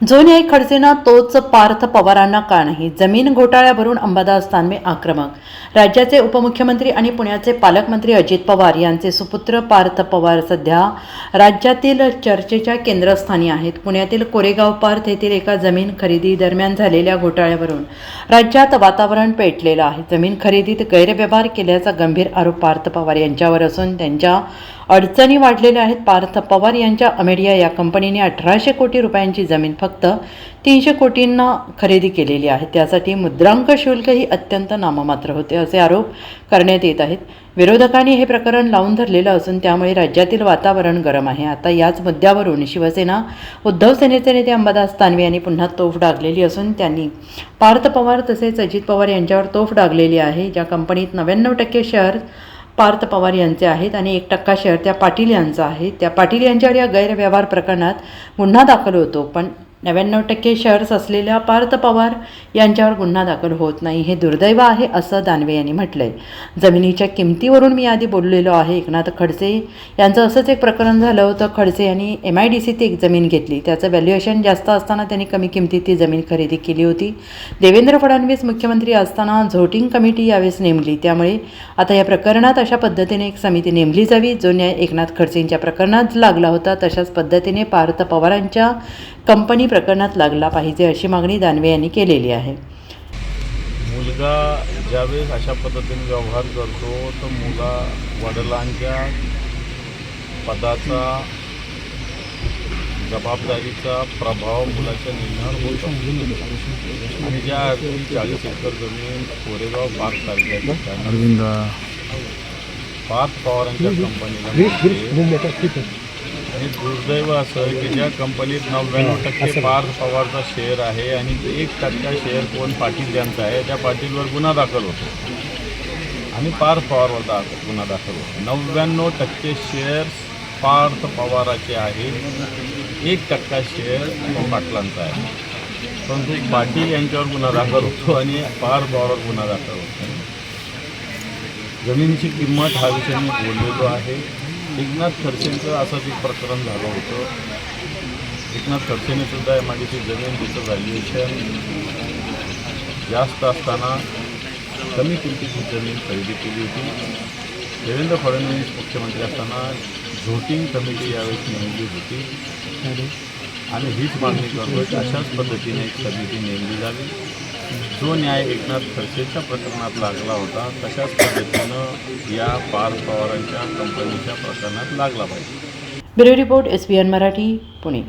जो न्याय खडसेना तोच पार्थ पवारांना का नाही जमीन घोटाळ्यावरून अंबादास दानवे आक्रमक. राज्याचे उपमुख्यमंत्री आणि पुण्याचे पालकमंत्री अजित पवार यांचे सुपुत्र पार्थ पवार सध्या राज्यातील चर्चेच्या केंद्रस्थानी आहेत. पुण्यातील कोरेगाव पार्थ येथील एका जमीन खरेदी दरम्यान झालेल्या घोटाळ्यावरून राज्यात वातावरण पेटलेलं आहे. जमीन खरेदीत गैरव्यवहार केल्याचा गंभीर आरोप पार्थ पवार यांच्यावर असून त्यांच्या अडचणी वाढलेल्या आहेत. पार्थ पवार यांच्या अमेडिया या कंपनीने अठराशे कोटी रुपयांची जमीन फक्त तीनशे कोटींना खरेदी केलेली आहे. त्यासाठी मुद्रांक शुल्कही अत्यंत नाममात्र होते असे आरोप करण्यात येत आहेत. विरोधकांनी हे प्रकरण लावून धरलेलं असून त्यामुळे राज्यातील वातावरण गरम आहे. आता याच मुद्द्यावरून शिवसेना उद्धव सेनेचे नेते अंबादास तानवे यांनी पुन्हा तोफ डागलेली असून त्यांनी पार्थ पवार तसेच अजित पवार यांच्यावर तोफ डागलेली आहे. ज्या कंपनीत नव्याण्णव टक्के शेअर्स पार्थ पवार यांचे आहेत आणि एक टक्का शेअर त्या पाटील यांचा आहे. त्या पाटील यांच्यावर या गैरव्यवहार प्रकरणात गुन्हा दाखल होतो पण नव्याण्णव टक्के शेअर्स असलेल्या पार्थ पवार यांच्यावर गुन्हा दाखल होत नाही हे दुर्दैव आहे असं दानवे यांनी म्हटलं आहे जमिनीच्या किमतीवरून मी आधी बोललेलो आहे एकनाथ खडसे यांचं असंच एक प्रकरण झालं होतं. खडसे यांनी एम आय डी सीत एक जमीन घेतली. त्याचं व्हॅल्युएशन जास्त असताना त्यांनी कमी किमतीत ती जमीन खरेदी केली होती. देवेंद्र फडणवीस मुख्यमंत्री असताना झोटिंग कमिटी यावेळेस नेमली. त्यामुळे आता या प्रकरणात अशा पद्धतीने एक समिती नेमली जावी जो न्याय एकनाथ खडसेंच्या प्रकरणात लागला होता. तशाच पद्धतीने पार्थ पवारांच्या कंपनी प्रकरणात लागला पाहिजे अशी मागणी दानवे यांनी केलेली आहे. मुलगा ज्यावेळेस अशा पद्धतीने व्यवहार करतो तर मुला वडिलांच्या पदाचा जबाबदारीचा प्रभाव मुलाच्या निर्णयावर होतो आणि ज्या अर्थी चाळीस एकर जमीन कोरेगाव पार्क तालुक्यात अरविंद. पार्थ पवारांच्या कंपनीला. आणि दुर्दैव असं की ज्या कंपनीत नव्याण्णव टक्के पार्थ पवारचा शेअर आहे आणि एक टक्का शेअर कोण पाटील यांचा आहे त्या पाटीलवर गुन्हा दाखल होतो. आणि पार्थ पवारवर दा गुन्हा दाखल होतो. नव्याण्णव टक्के शेअर्स पार्थ पवाराचे आहेत एक टक्का शेअर पाटलांचा आहे. परंतु पाटील यांच्यावर गुन्हा दाखल होतो आणि पार्थ पवारवर गुन्हा दाखल होतो. जमिनीची किंमत हा विषय मी बोललेलो आहे. एकनाथ खडसेंचं असंच एक प्रकरण झालं होतं एकनाथ खडसेने सुद्धा एम आय जमीन तिचं व्हॅल्युएशन जास्त असताना कमी किमतीची जमीन खरेदी केली होती. देवेंद्र फडणवीस मुख्यमंत्री असताना झोटिंग कमिटी यावेळेस नेमली होती. आणि हीच मागणी करतो की अशाच पद्धतीने एक समिती नेमली जावी. जो न्याय एकनाथ खडसेच्या प्रकरणात लागला होता तशाच पद्धतीनं या पार पवारांच्या कंपनीच्या प्रकरणात लागला पाहिजे. Bureau report S N Marathi Pune.